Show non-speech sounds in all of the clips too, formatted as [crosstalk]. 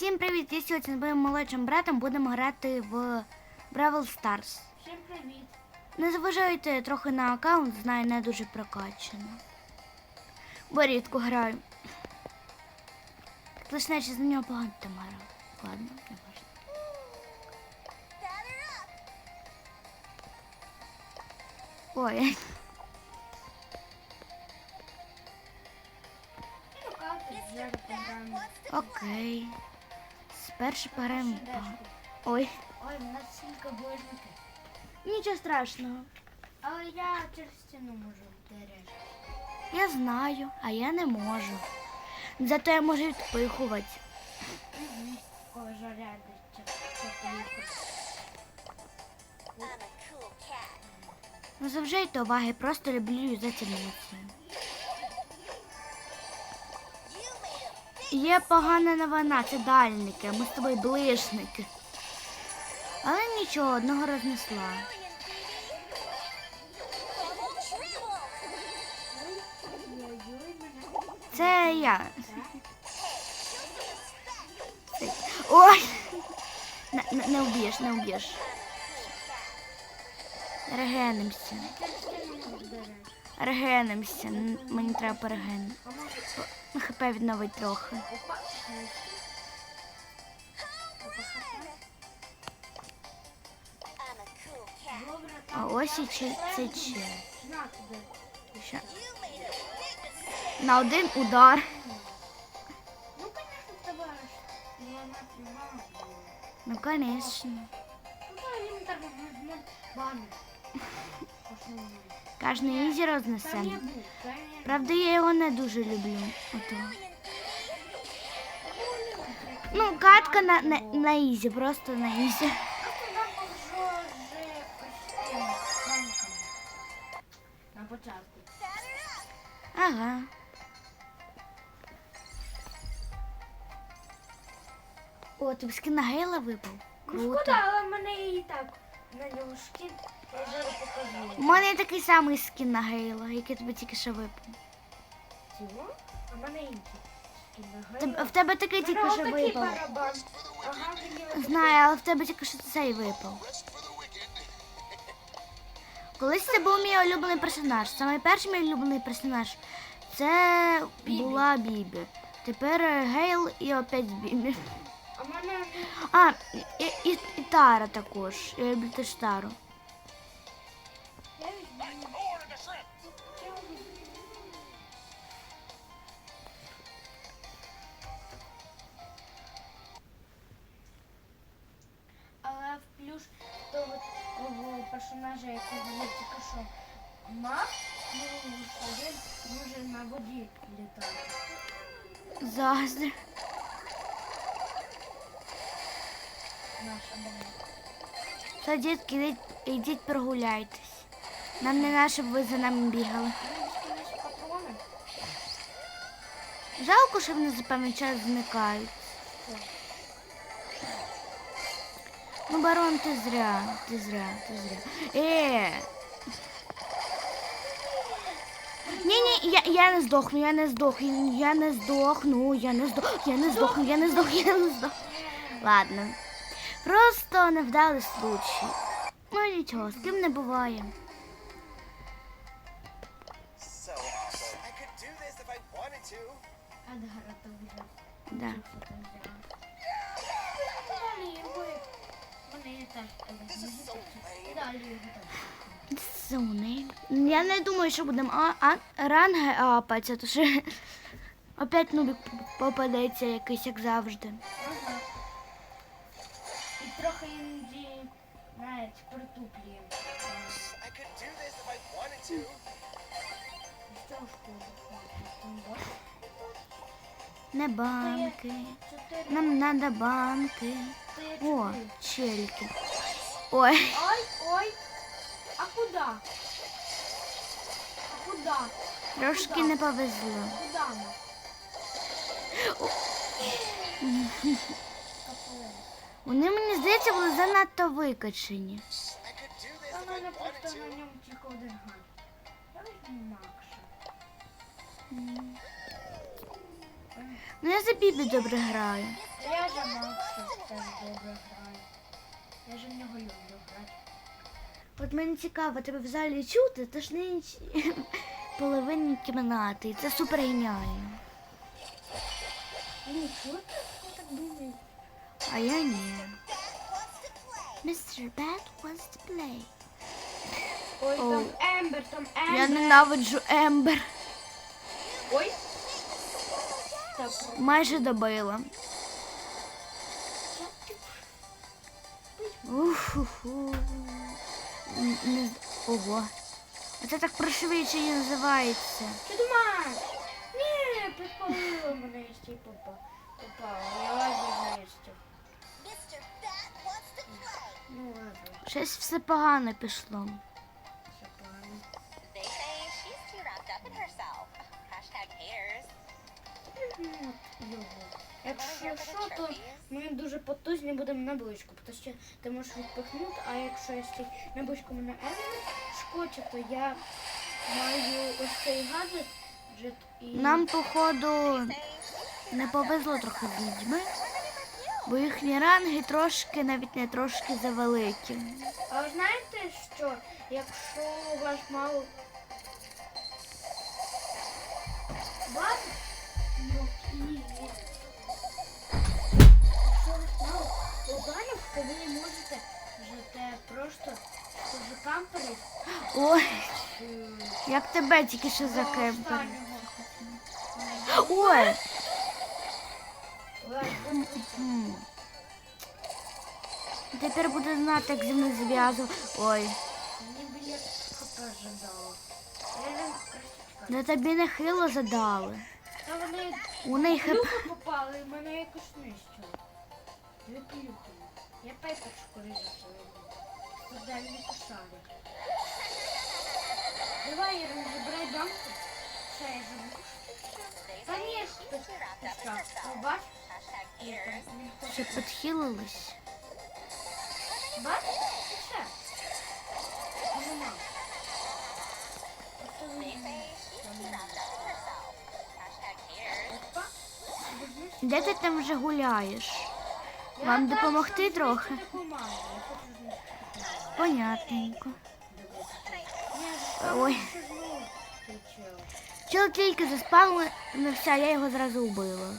Всім привіт! Я сьогодні з моїм молодшим братом будемо грати в Бравл Старс. Всім привіт. Не заважайте трохи на аккаунт, знаю, не дуже прокачано. Бо рідко граю. Лише наче за нього багато там грав. Ладно, не важно. Ой, окей. Спершу в ба- Ой, Ой, в нас стільки ближники. нічого страшного. Але я через стіну можу вдарити. Я знаю, а я не можу. Зато я можу відпихувати. Угу. Жарядиться. Не завжайте уваги, просто люблю юзати емоції. Є погана новина, це дальники, ми з тобою ближники. Але нічого, одного рознесла. Це я. Ой! Не, не, не вб'єш, не вб'єш. Регенимося. Регенимося. Мені треба перегенити. А може... На ХП відновить трохи. Опа. Ні. Опа, Добре, А там. ось і чи, це чи. На туди. Що? На один удар. Ну, конечно, тебе ж ламати мало. Ну, звісно. Ну, то банер. Ізі рознесемо. Правда, я його не дуже люблю. Ото. Ну, катка на, на, на ізі, просто на ізі. На початку. Ага. О, тобі скин на Гейла випав. Ну, шкода, але в мене і так на нього шкін. У мене такий самий скін на Гейла, який тобі тільки що випав. Цього? А в мене інший шкін на Теб- В тебе такий тільки що отакий випав. барабан. Ага, мені Знаю, але в тебе тільки що цей випав. Колись це був мій улюблений персонаж. Саме перший мій улюблений персонаж це була Бібі. Тепер е, Гейл і опять Бібі. А в мене А, і, і, і Тара також. Я люблю теж Тару. Мама. Все, дітки, йдіть, прогуляйтесь. Нам не на щоб ви за нами бігали. Жалко, що вони за певний час зникають. Ну, барон, ти зря, ти зря, ти зря. Е. Ні, ні, я, я не здохну, я не здохну, я не здохну, я не здохну, я не здохну, я не здохну, я не здохну. Ладно. Просто невдалий случай. Ну нічого, з ким не буває. Да. Далі його. Вони This is so lame. Далі Суни. Я не думаю, що будемо а, а, ранги апатися, то що опять нубик попадеться якийсь, як завжди. Ага. І трохи іноді навіть притуплює. I could do this if I wanted to. Що шкода? Ось. Не банки. Нам надо банки. О, чельки. Ой, Ой, ой. А куда? А куда? трошки не повезло. Куда ми? Вони, мені здається, були занадто викачені. Та мене просто на ньому тільки один гад. Я Макса. Ну я за Бібі добре граю. Я за Макса теж добре граю. Я ж в нього люблю. От мені цікаво, тебе в залі чути, це ж не інші [laughs] половинні кімнати. І це супер геніально. Так. А я ні. Mr. Bad wants to play. Ой, там Ембер, там Ембер. Я ненавиджу Ембер. Ой. Так, Майже добила. Уфу-фу. Не Ого. Оце так пришвидшення називається. Що думаєш? Ні, підпалило мене ще й попа. Попала. Я лазер знищив. Ну ладно, Щось все погано пішло. все погано. Його. Якщо що, то ми дуже потужні будемо на близьку, тому що ти можеш відпихнути, а якщо я ще на близьку мене шкоче, то я маю ось цей гаджет і... Нам, походу, не повезло трохи з бо їхні ранги трошки, навіть не трошки завеликі. А ви знаєте, що якщо у вас мало баз, то ви можете жити просто з камперів Ой, е, як тебе тільки що закемпер. Ой. Тепер буде знати, як зі мною зв'язував. Ой, Мені красивка. на тобі не хило задали. Та вони У хп. Попали мене якось нищило. Дві плюхи. Я пепочку різати. Далі не кусали. Давай, Ірина, забирай банку. Все, я herself. Ну, бач? Не хоче. Бач? Все. Нема. Де ти там вже гуляєш? Вам допомогти трохи? Понятненько. Ой. Чел тільки заспавнився, я його зразу вбила.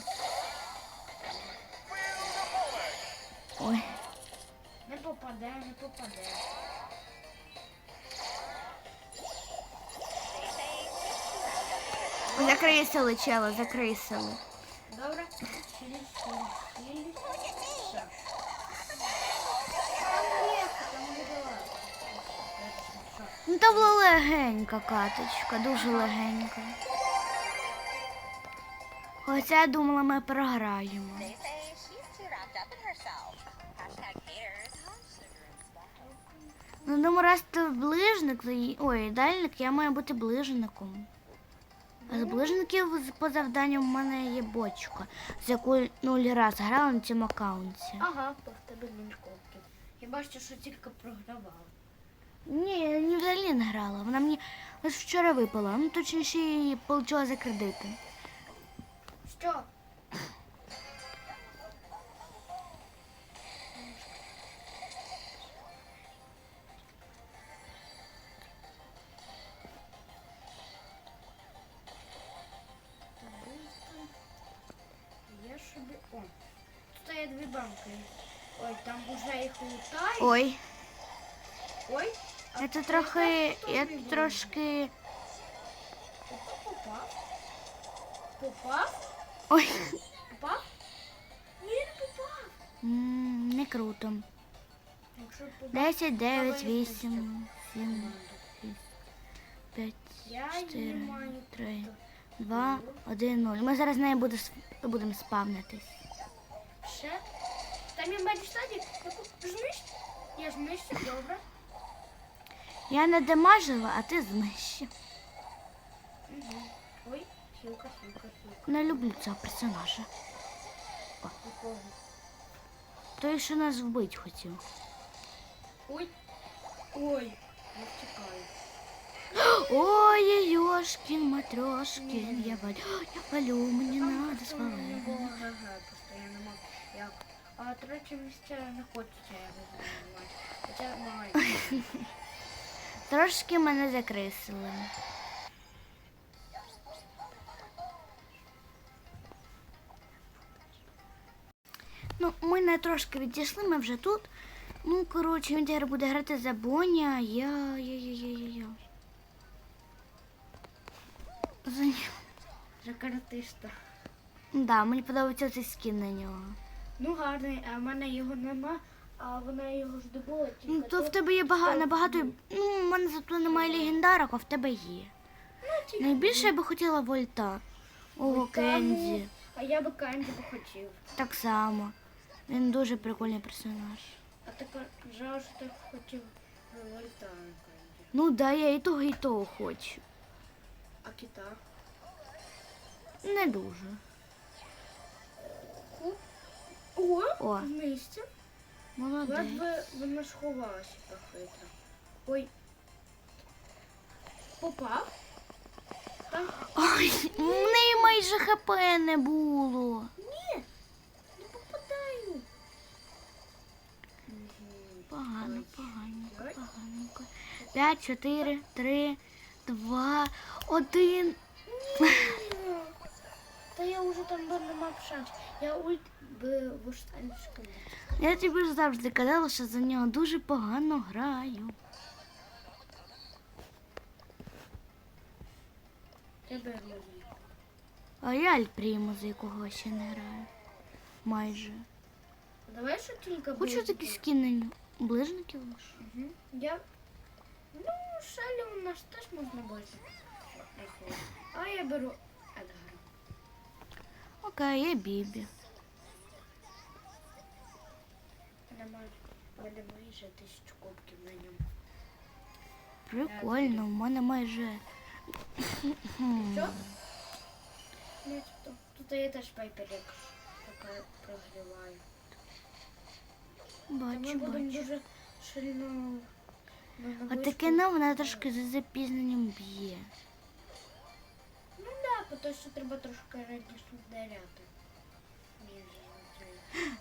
Ой, Не попаде, не попаде. They say she's too wrapped up in herself. закрий сили, чела, закрий сили. Добре? Через сіль, сіль. Все. Там легко, там не далеко. Все. Ну то була легенька каточка, дуже легенька. Хоча я думала, ми програємо. Ну, думаю, раз ти ближник, ой, дальник, я маю бути ближником. А з ближників по завданням в мене є бочка, з якою нуль раз грала на цьому аккаунті. Ага, то в тебе копків. Я бачу, що тільки програвала. Ні, я не взагалі не грала. Вона мені ось вчора випала. Ну точніше її отримала за кредити. Що? Я я трохи. Я трошки. Попав? Попав? Ой. Попав? Ні, не попав. Не круто. Якщо попав, 10, 9, Давай 8, 7, команду. 5, Я 4, 3, 2, 1, 0. Ми зараз з нею буде, будемо спавнитись. Ще? Там є мене штаді, яку знищ. Я добре. Я не дамажила, а ти знищив. Ой, хілка, хілка, хілка. Не люблю цього персонажа. Якого? Той, що нас вбить хотів. Ой. Ой, я втікаю. Ой, Йошкін, Матрошкін, я валю, я валю, мені надо просто я. А третє місце не хочеться я не знаю. Хоча маленьке. Трошки мене закрисили. Ну, ми не трошки відійшли, ми вже тут. Ну, коротше, він тепер буде грати за Боні, а я. я, я, я, я, я. За нього. За каратиста. Да, мені подобається цей скін на нього. Ну гарний, а в мене його нема, а вона його здобула тільки. Ну, то в тебе є багато набагато. Ну, в мене зато немає легендарок, а в тебе є. тільки Найбільше я би хотіла Вольта. Ого, Кензі. ну, А я би Канді би хотів. Так само. Він дуже прикольний персонаж. А тепер жаль, що ти хотів Вольта Канді. Ну да, я і того, і того хочу. А кита? Не дуже. О, О. в місці. Молодець. Ледве вона сховалася похитро. Ой. Попав? Там Ой, в неї майже хп не було. ні. Не попадаю. Погано, поганенько, поганенько. П'ять, чотири, три, два, один. Та я вже там би не. Я ульт в останній. Я тобі ж завжди казала, що за нього дуже погано граю. Я. А я Альпріму, за якого ще не граю. Майже. Давай що тільки Хочу такі скини ближників лише. Мгм. Я... Ну, шалі у нас теж можна бути. А я беру. Окей, я Бібі. Мене мене майже тисячу кубків на ньому. Прикольно, в мене майже. Що? Тут я теж пайпер як така прогріваю. Ми Бачу, будемо бачу. дуже сильно... А таке на вона трошки за запізненням б'є. Тому що треба трошки раніше вдаряти.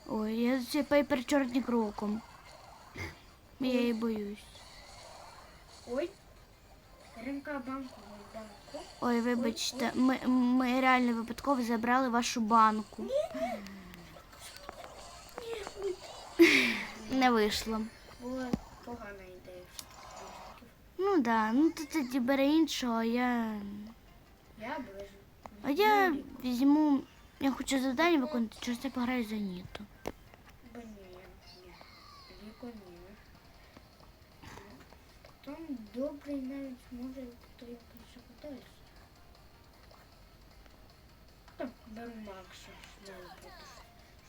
Ой, я цей пейпер чорні кроком. Я її боюсь. Ой. Ремка банку, банку. Ой, вибачте, ми, ми реально випадково забрали вашу банку. Не вийшло. Була погана ідея. Ну да, ну ти тоді бери іншого, а я. Я ближу. А я візьму. Я хочу завдання виконати, через це пограю за Ніту. Бо ні, ні. Віко ні. Там добрий навіть може, то я більше питаюсь. Так, беру Макса знову, що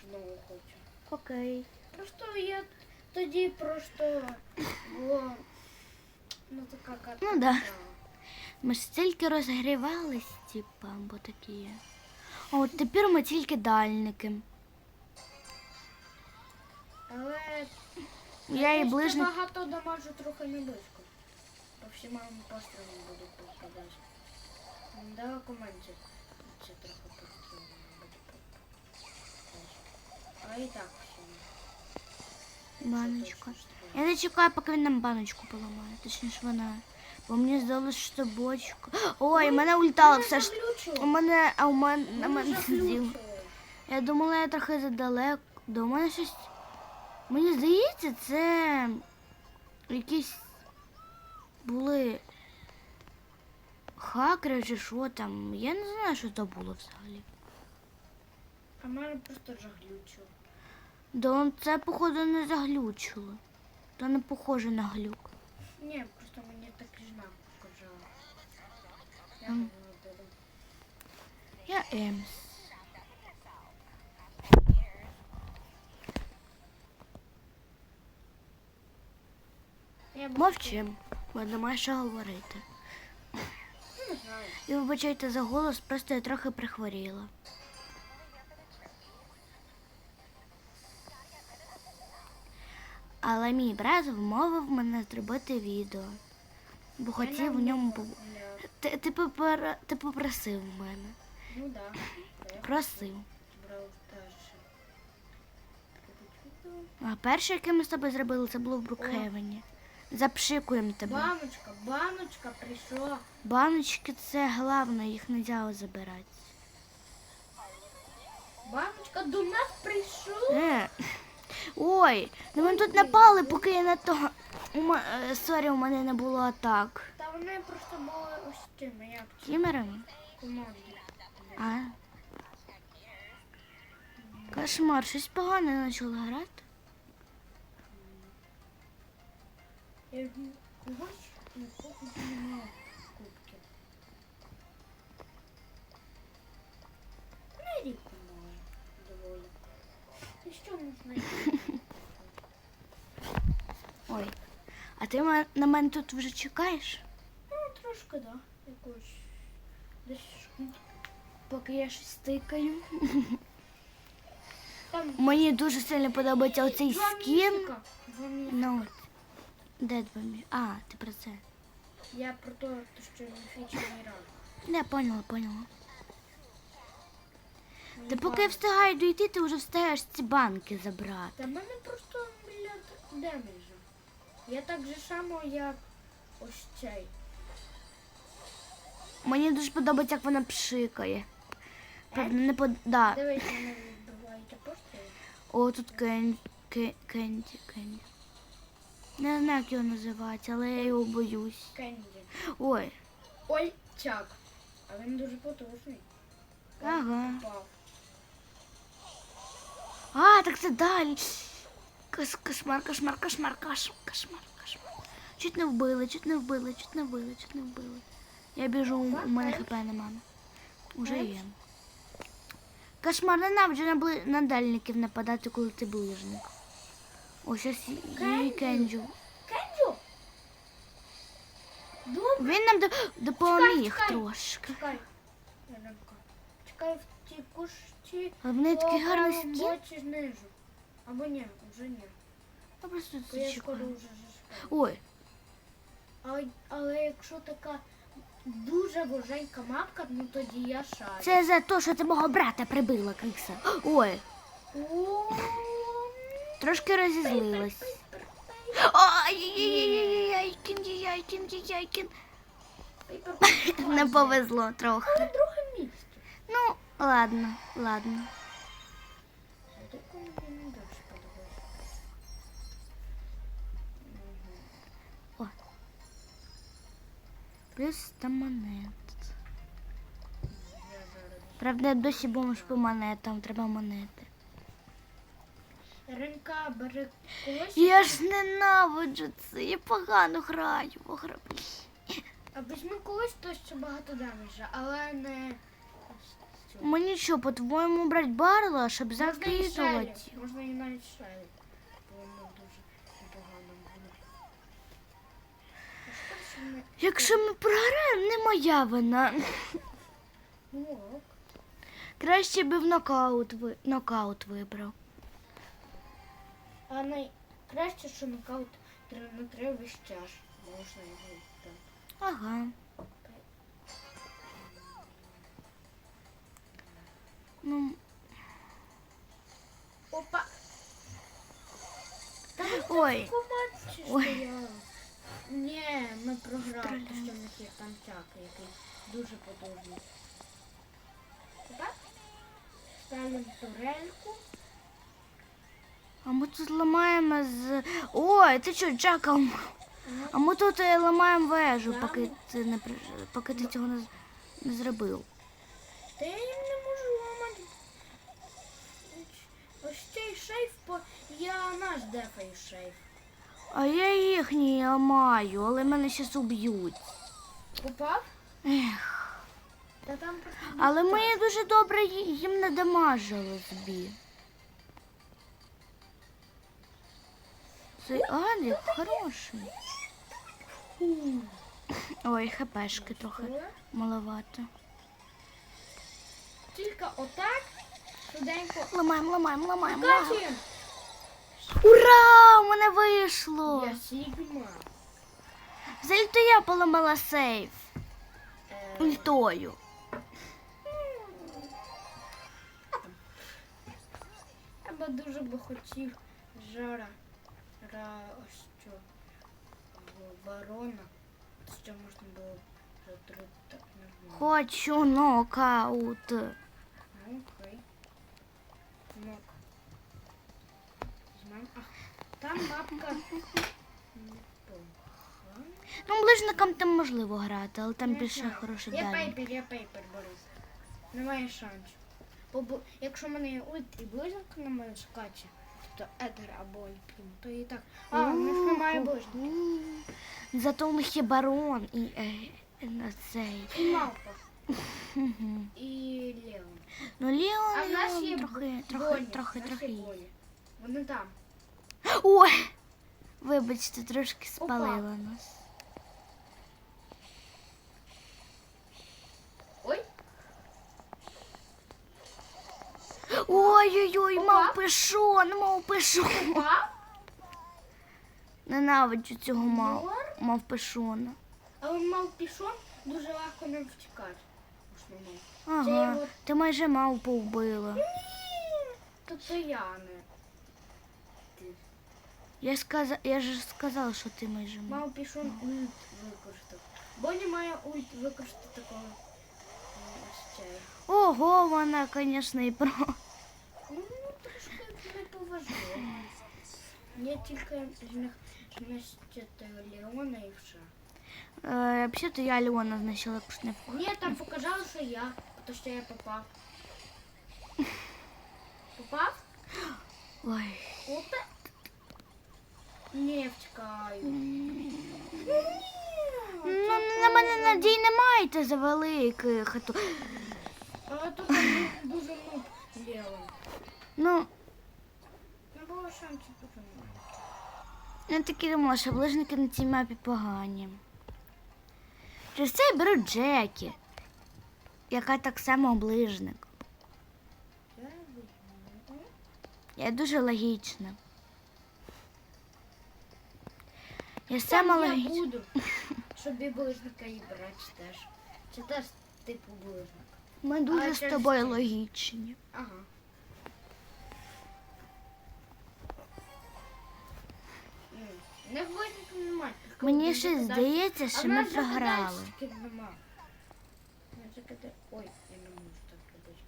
знову хочу. Окей. Просто я тоді просто було ну така карта. Ну да. Ми ж стільки розгрівались, типа, бо такі. А от тепер ми тільки дальники. Але Я і ще ближник. багато дамажу трохи не близько. По всім моїм пострілам буду попадати. Да, команді. Це трохи буде. А і так всім. Баночка. Я не чекаю, поки він нам баночку поламає. Точніше вона. Бо мені здалося, що бочка. Ой, мене ультало все ж. У мене, а у мене на мене сидів. Я думала, я трохи задалеко. До мене щось. Мені здається, це якісь були хакери чи що там. Я не знаю, що це було взагалі. А мене просто заглючило. Да це, походу, не заглючило. То не похоже на глюк. Ні, просто мені такий знак показав. Я Емс. Я Мовчим, бо немає що говорити. І вибачайте за голос, просто я трохи прихворіла. Але мій брат вмовив мене зробити відео. Бо хотів в ньому побути. Ти, ти, попер... ти попросив в мене. Ну да. Просив. А перше, яке ми з тобою зробили, це було в Брукхевені. Запшикуємо тебе. Баночка, баночка прийшла. Баночки це головне, їх не можна забирати. Баночка до нас прийшов. Е. Ой, на мене тут напали, поки я на того. У е, Сорі, у мене не було атак. Та вони просто були ось тими, як Кімерами? команди. А. Кошмар, щось погане почало грати. Я бачу, нікого немає кубків. Не рідко має доволі. І що можна їсти? Ой. А ти на мене тут вже чекаєш? Ну, трошки, да. Якось. Десь поки я щось тикаю. [laughs] Там Мені дуже сильно подобається оцей два скін. Ну, де два мі- А, ти про це. Я про те, що ранг. Не, поняла, поняла. Мені Та поки я встигаю дійти, ти вже встигаєш ці банки забрати. Та в мене просто мільярд демеджа. Я так же само, як ось цей. Мені дуже подобається, як вона пшикає. Правда, не под... Да. Дивись, мене відбивають постріли. О, тут Кен... Кен... Кенді, Кенді. Не знаю, як його називається, але я його боюсь. Кенді. Ой, Ой, чак. А він дуже потужний. Ага. А, так це далі. Кошмар, кошмар, кошмар, кошмар, кошмар, кошмар. Чуть не вбили, чуть не вбили, чуть не вбили, чуть не вбили. Я біжу, у мене хп нема. Уже є. Кошмар, ненавиджу на, бли... на дальників нападати, коли ти ближник. О, зараз її Кенджу. кенджу. Він нам до- допоміг трошки. чекай. Чекай в ті кущі. А в неї такий гарний знизу. Або ні, вже ні. Я просто Бо я скоро вже. Ой, Але, але якщо така дуже воженька мапка, ну тоді я шарю. це за те, що ти мого брата прибила, криса. Ой, О, трошки розізлилась. Ай-яй-яй-яй, кінді, яй, кінді, яй, кін. Пейпер Не повезло трохи. На друге місце. Ну, ладно, ладно. Монет. Правда, я досі бомж по монетам, треба монети. Ринка бери когось, Я ж ненавиджу це, я погано граю в граблі. а візьми когось, то ще багато демеджа, але не. Мені що, по-твоєму брати барла, щоб? Шелі, Можна і навіть шелі. Якщо ми програємо, не моя вина. Краще би в нокаут, ви... нокаут вибрав. А найкраще, що нокаут на 3 весь час. Можна його там. Ага. Ну, Опа! Та ви ой, Ой. стояли. Ні, ми програли, Стріляємо. тому що в них є там чак, який дуже потужний. Опа. Ставимо турельку. а ми тут ламаємо з. Ой, ти що, Джакал? А ми тут е, ламаємо вежу, поки ти не при- поки ти цього не, з- не зробив. Та я їм не можу ламати. Ось цей шейф, по... я наш дефаю шейф. А я їхній ламаю, але мене зараз уб'ють. Попав? Ех. Та там просто Але ми дуже добре їм не дамажили збі. Цей Алік хороший. Ой, хпшки трохи маловато. Тільки отак, швиденько. Ламаємо, ламаємо, ламаємо. ламаємо. Ура! У мене вийшло! Я Сігма. Взагалі то я поламала сейф Е, ультою. Я би дуже би хотів жара ра ось що в барона. Що можна було затрути так нормально. Хочу нокаут. Ну, окей. Нок. Візьмем. Ах, там бабка. Ну, ближникам там можливо грати, але там більше знаю. хороший Я пейпер, я пейпер, Борис. Немає шансів. Бо, бо якщо в мене є ульт і ближника на мене скаче, то Едер або Альпін, то і так. А, в них немає ближника. Зато у них є барон і е, на цей. І мавпа, Мгм. і Леон. Ну, Ліон, А в нас є трохи, трохи, трохи, трохи. Вони там. Ой! Вибачте, трошки спалила нас. Ой, Ой-ой-ой, мав пишон, мав пишон. Ненавиджу цього мав, мав пишона. але мав пішов, дуже легко не втікати. Ага, ти майже мав повбила. То це я не. Ти. Я сказа, я ж сказала, що ти майже мав. Мав пішов ульт використав. Бо має ульт використати такого е, ось цей. Ого, вона, звісно, і про. Ну, трошки не поважливо. Я тільки з них знищити Леона і все. Е, взагалі-то я Леона знищила, якщо не Ні, там показали, що я, то що я попав. [laughs] Попав? Ой. Опа. Не втікаю. Ну, на мене надій немає та за великих. а то- Але тут дуже нуб Леон. Ну, Не було шансів дуже нуб. я таки думала, що ближники на цій мапі погані. Через це я беру Джекі, яка так само ближник. Я дуже логічна. Я Сам сама я буду, [laughs] щоб і і брати теж. Це теж типу ближник. Ми А дуже з тобою це? логічні. Ага. Не немає. Мені ще здається, що ми програли. Ой, я не можу так робити.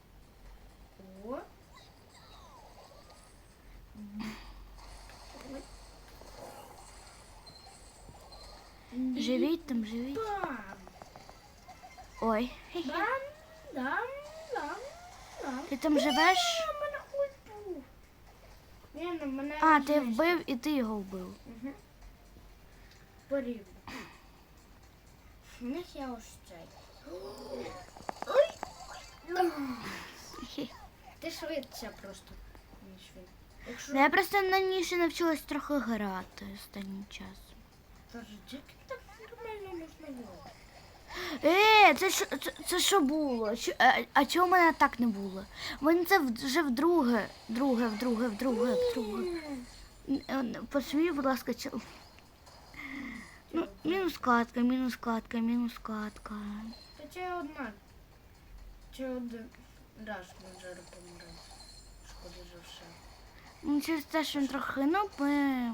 О. Ой. Живіть там, живіть. Ой. Ти там живеш? А, ну ти вбив і ти його вбив. Порівну. У них цей. Хі. Ти швидше просто. Якщо Ну, Я просто на ній ще навчилась трохи грати останнім часом. Тож джеки так нормально можна. Е, це що, це, це що було? Що, а, а чого в мене так не було? У мене це вже вдруге, друге, вдруге, вдруге, вдруге. Е, Посмій, будь ласка, чел. Ну, мінус кладка, мінус кладка, мінус кладка. Та це одна. Чи один раз ми зараз помремо. Шкода за все. Ну, через те, що він трохи, ну, ми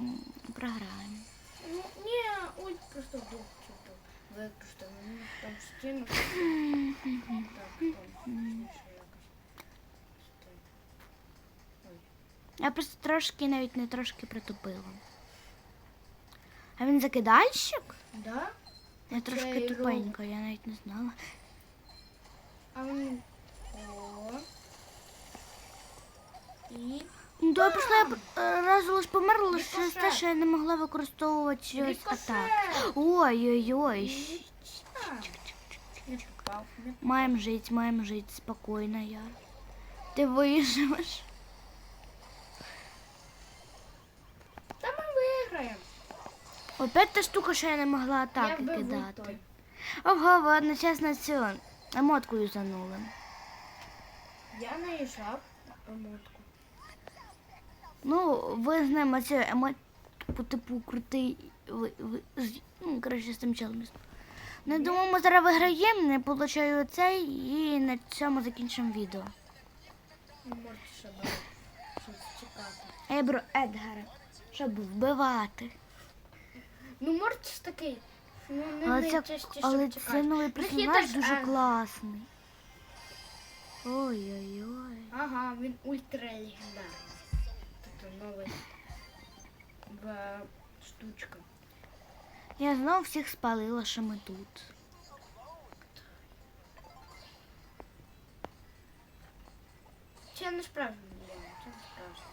програємо. Ну, ні, ой, просто вдруг чого використав. Ну, там. Ой. [laughs] Я просто трошки, навіть не трошки притупила. А він закидальщик? Да? Я трошки Цей тупенька, я навіть не знала. А він. О. І. Ну, то я пішла, я е, разу лише померла лише через те, що я не могла використовувати ось Рикошет. атак. Ой-ой-ой. Маємо жити, маємо жити спокійно, я. Ти виживеш. Та ми виграємо. Опять та штука, що я не могла атаки вбив кидати. Ого, ви одночасно цю емотку юзанули. Я наїжджав помотку. Ну, ви з ним оцю емотку, типу, крутий ви, ви, з- ну, коротше, з тим челом. Ну, я думаю, ми зараз виграємо, не получаю цей і на цьому закінчимо відео. Ну, можете ще щось чекати. Я беру Едгара, щоб вбивати. Ну, Морч такий. Ну, не Але це, найчастіше але чекати. це новий Ну, персонаж хітрий, дуже а, класний. Ой-ой-ой. Ага, він ультралегендарний. Тобто новий в штучка. Я знову всіх спалила, що ми тут. Це не справжній Леон, це не справжній.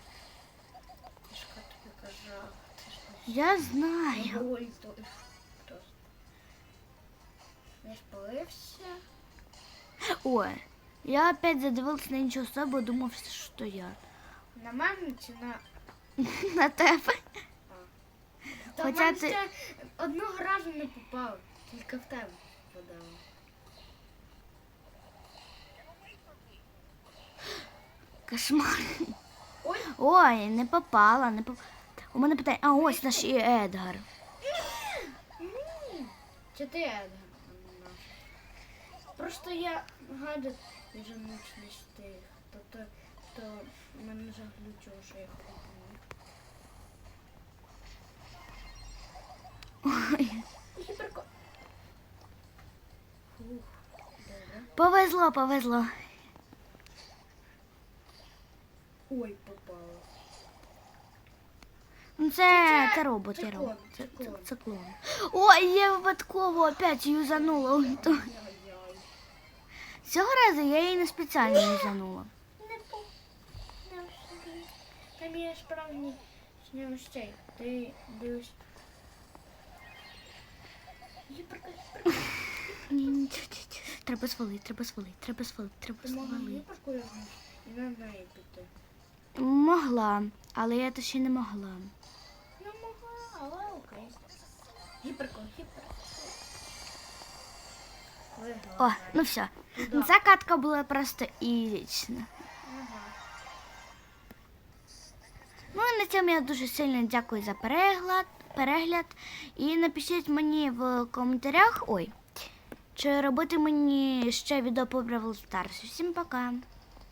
Я ж тобі казав, це ж не Я знаю. Ой, то хтось. Не спалився. Ой, я опять задивилась на іншу особу, думав, що я. На мене чи на. [laughs] На тебе. Та Хоча ти- ти... одного разу не попав, тільки в тебе попадало. Кошмар. Ой, Ой, не попала, не попала. У мене питання. А ось наш і Едгар. чи ти Едгар? Просто я гадаю вже не встиг. Тобто, то мене заглючило, що я. Гіперко. Повезло, повезло. Ой, попало. Ну це, Це- робот, це я робот. Це, це це, клон. це клон. Ой, я випадково опять юзанула. Цього разу я її не спеціально юзанула. Не по... Не собі. Там є справжній снігостей. Ти гіперка. Ні, ні. Треба свалити, треба свалити, треба свалити, треба Ти могла свалити. Могла, але я то ще не могла. Не могла, але окей. Гіперко, гіперко. О, ну все. Ця катка була просто ізічна. Ну і на цьому я дуже сильно дякую за перегляд. перегляд. І напишіть мені в коментарях, ой, чи робити мені ще відео по Бравл Старс. Всім пока!